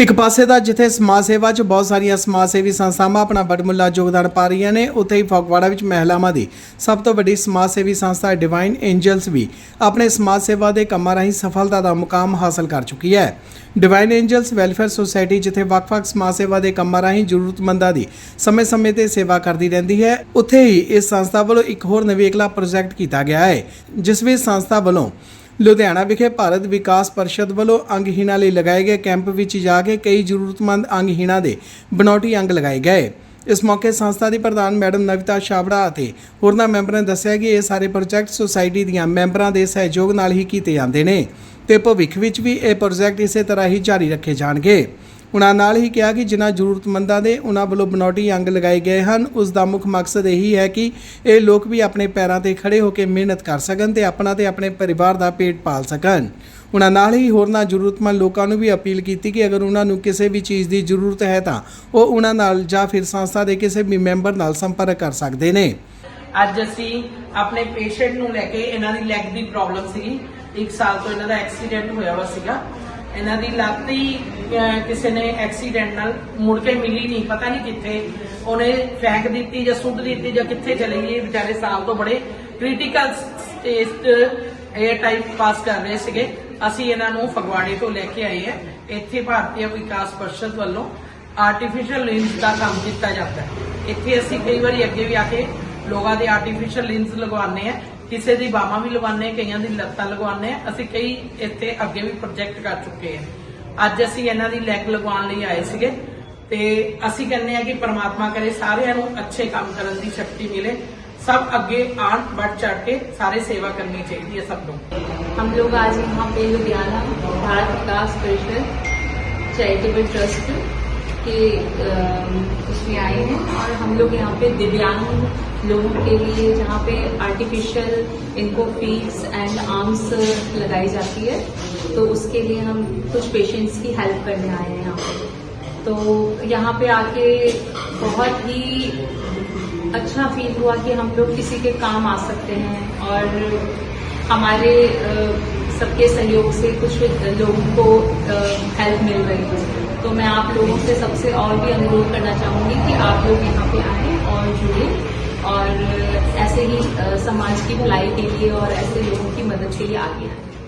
ਇੱਕ ਪਾਸੇ ਦਾ ਜਿੱਥੇ ਸਮਾਜ ਸੇਵਾ 'ਚ ਬਹੁਤ ਸਾਰੀਆਂ ਸਮਾਜ ਸੇਵੀ ਸੰਸਥਾਵਾਂ ਆਪਣਾ ਵੱਡਮੁੱਲਾ ਯੋਗਦਾਨ ਪਾ ਰਹੀਆਂ ਨੇ, ਉੱਥੇ ਹੀ ਫਗਵਾੜਾ ਵਿੱਚ ਮਹਿਲਾਵਾਂ ਦੀ ਸਭ ਤੋਂ ਵੱਡੀ ਸਮਾਜ ਸੇਵੀ ਸੰਸਥਾ ਡਿਵਾਈਨ ਐਂਜਲਸ ਵੀ ਆਪਣੇ ਸਮਾਜ ਸੇਵਾ ਦੇ ਕੰਮਾਂ ਰਾਹੀਂ ਸਫਲਤਾ ਦਾ ਮੁਕਾਮ ਹਾਸਲ ਕਰ ਚੁੱਕੀ ਹੈ। ਡਿਵਾਈਨ ਐਂਜਲਸ ਵੈਲਫੇਅਰ ਸੁਸਾਇਟੀ ਜਿੱਥੇ ਵੱਖ-ਵੱਖ ਸਮਾਜ ਸੇਵਾ ਦੇ ਕੰਮਾਂ ਰਾਹੀਂ ਜ਼ਰੂਰਤਮੰਦਾਂ ਦੀ ਸਮੇਂ-ਸਮੇਂ ਤੇ ਸੇਵਾ ਕਰਦੀ ਰਹਿੰਦੀ ਹੈ, ਉੱਥੇ ਹੀ ਇਸ ਸੰਸਥਾ ਵੱਲੋਂ ਇੱਕ ਹੋਰ ਨਵੇਕਲਾ ਪ੍ਰੋਜੈਕਟ ਕੀਤਾ ਗਿਆ ਹੈ, ਜਿਸ ਵਿੱਚ ਸੰਸਥਾ ਵੱਲੋਂ ਲੁਧਿਆਣਾ ਵਿਖੇ ਭਾਰਤ ਵਿਕਾਸ ਪਰਿਸ਼ਦ ਵੱਲੋਂ ਅੰਗਹੀਣਾਂ ਲਈ ਲਗਾਏ ਗਏ ਕੈਂਪ ਵਿੱਚ ਜਾ ਕੇ ਕਈ ਜ਼ਰੂਰਤਮੰਦ ਅੰਗਹੀਣਾਂ ਦੇ ਬਨੌਟੀ ਅੰਗ ਲਗਾਏ ਗਏ। ਇਸ ਮੌਕੇ ਸੰਸਥਾ ਦੀ ਪ੍ਰਧਾਨ ਮੈਡਮ ਨਵਿਤਾ ਛਾਬੜਾ ਅਤੇ ਹੋਰਨਾਂ ਮੈਂਬਰਾਂ ਨੇ ਦੱਸਿਆ ਕਿ ਇਹ ਸਾਰੇ ਪ੍ਰੋਜੈਕਟ ਸੁਸਾਇਟੀ ਦੀਆਂ ਮੈਂਬਰਾਂ ਦੇ ਸਹਿਯੋਗ ਨਾਲ ਹੀ ਕੀਤੇ ਜਾਂਦੇ ਨੇ ਤੇ ਭਵਿੱਖ ਵਿੱਚ ਵੀ ਇਹ ਪ੍ਰੋਜੈਕਟ ਇਸੇ ਤਰ੍ਹਾਂ ਹੀ ਜਾਰੀ ਰੱਖੇ ਜਾਣਗੇ। ਉਨ੍ਹਾਂ ਨਾਲ ਹੀ ਕਿਹਾ ਕਿ ਜਿਨ੍ਹਾਂ ਜ਼ਰੂਰਤਮੰਦਾਂ ਦੇ ਉਨ੍ਹਾਂ ਵੱਲੋਂ ਬਣਾਉਟੀ ਅੰਗ ਲਗਾਏ ਗਏ ਹਨ, ਉਸ ਦਾ ਮੁੱਖ ਮਕਸਦ ਇਹੀ ਹੈ ਕਿ ਇਹ ਲੋਕ ਵੀ ਆਪਣੇ ਪੈਰਾਂ ਤੇ ਖੜੇ ਹੋ ਕੇ ਮਿਹਨਤ ਕਰ ਸਕਣ ਤੇ ਆਪਣਾ ਤੇ ਆਪਣੇ ਪਰਿਵਾਰ ਦਾ ਪੇਟ ਪਾਲ ਸਕਣ। ਉਨ੍ਹਾਂ ਨਾਲ ਹੀ ਹੋਰਨਾਂ ਜ਼ਰੂਰਤਮੰਦ ਲੋਕਾਂ ਨੂੰ ਵੀ ਅਪੀਲ ਕੀਤੀ ਕਿ ਅਗਰ ਉਹਨਾਂ ਨੂੰ ਕਿਸੇ ਵੀ ਚੀਜ਼ ਦੀ ਜ਼ਰੂਰਤ ਹੈ ਤਾਂ ਉਹ ਉਹਨਾਂ ਨਾਲ ਜਾਂ ਫਿਰ ਸੰਸਥਾ ਦੇ ਕਿਸੇ ਵੀ ਮੈਂਬਰ ਨਾਲ ਸੰਪਰਕ ਕਰ ਸਕਦੇ ਨੇ। ਅੱਜ ਅਸੀਂ ਆਪਣੇ ਪੇਸ਼ੈਂਟ ਨੂੰ ਲੈ ਕੇ ਇਹਨਾਂ ਦੀ ਲੈਗ ਦੀ ਪ੍ਰੋਬਲਮ ਸੀਗੀ। ਇੱਕ ਸਾਲ ਤੋਂ ਇਹਨਾਂ ਦਾ ਐਕਸੀਡੈਂਟ ਹੋਇਆ ਵਾ ਸੀਗਾ। ਇਹਨਾਂ ਦੀ ਲੱਤ ਹੀ ਕਿਸੇ ਨੇ ਐਕਸੀਡੈਂਟ ਨਾਲ ਮੁੜ ਕੇ ਮਿਲੀ ਨਹੀਂ, ਪਤਾ ਨਹੀਂ ਕਿੱਥੇ। ਉਹਨੇ ਫੈਂਕ ਦਿੱਤੀ ਜਾਂ ਸੁੱਟ ਦਿੱਤੀ ਜਾਂ ਕਿੱਥੇ ਚਲੇ ਗਈ, ਇਹ ਵਿਚਾਰੇ ਸਾਲ ਤੋਂ ਬੜੇ ਕ੍ਰਿਟੀਕਲ ਸਟੇਜ ਇਹ ਟਾਈਪ ਪਾਸ ਕਰ ਰਹੇ ਸੀਗੇ। ਅਸੀਂ ਇਹਨਾਂ ਨੂੰ ਫਗਵਾੜੇ ਤੋਂ ਲੈ ਕੇ ਆਏ ਹੈ। ਇੱਥੇ ਭਾਰਤੀ ਵਿਕਾਸ ਪਰਿਸ਼ਦ ਵੱਲੋਂ ਆਰਟੀਫੀਸ਼ੀਅਲ ਲਿੰਸ ਦਾ ਕੰਮ ਕੀਤਾ ਜਾਂਦਾ ਹੈ। ਇੱਥੇ ਅਸੀਂ ਕਈ ਵਾਰੀ ਅੱਗੇ ਵੀ ਆ ਕੇ ਲੋਕਾਂ ਦੇ ਆਰਟੀਫੀਸ਼ੀਅਲ ਲਿੰਸ ਲਗਵਾਉਂਦੇ ਆ ਕਿਸੇ ਦੀ ਬਾਹਾਂ ਵੀ ਲਗਵਾਉਂਦੇ ਹਾਂ, ਕਈਆਂ ਦੀ ਲੱਤਾਂ ਲਗਵਾਉਂਦੇ ਆ ਅਸੀਂ ਕਈ ਇੱਥੇ ਅੱਗੇ ਵੀ ਪ੍ਰੋਜੈਕਟ ਕਰ ਚੁੱਕੇ ਆ ਅੱਜ ਅਸੀਂ ਇਹਨਾਂ ਦੀ ਲੈਗ ਲਗਵਾਉਣ ਲਈ ਆਏ ਸੀਗੇ ਤੇ ਅਸੀਂ ਕਹਿੰਦੇ ਆ ਕਿ ਪ੍ਰਮਾਤਮਾ ਕਰੇ ਸਾਰਿਆਂ ਨੂੰ ਅੱਛੇ ਕੰਮ ਕਰਨ ਦੀ ਸ਼ਕਤੀ ਮਿਲੇ ਸਭ ਅੱਗੇ ਆਣ ਵੱਧ ਚੜ ਕੇ ਸਾਰੇ ਸੇਵਾ ਕਰਨੀ ਚਾਹੀਦੀ ਹੈ ਸਭ ਨੂੰ हम लोग आज यहाँ पे लुधियाना भारत विकास परिषद चैरिटेबल ट्रस्ट के उसमें आए हैं और हम लोग यहाँ पे दिव्यांग लोगों के लिए जहाँ पे आर्टिफिशियल इनको फीट्स एंड आर्म्स लगाई जाती है। तो उसके लिए हम कुछ पेशेंट्स की हेल्प करने आए हैं यहाँ पे। तो यहाँ पे आके बहुत ही अच्छा फील हुआ कि हम लोग किसी के काम आ सकते हैं और हमारे सबके सहयोग से कुछ लोगों को हेल्प मिल रही है। तो मैं आप लोगों से सबसे और भी अनुरोध करना चाहूँगी कि आप लोग यहाँ पे आए और जुड़े और ऐसे ही समाज की भलाई के लिए और ऐसे लोगों की मदद के लिए आगे आएँ।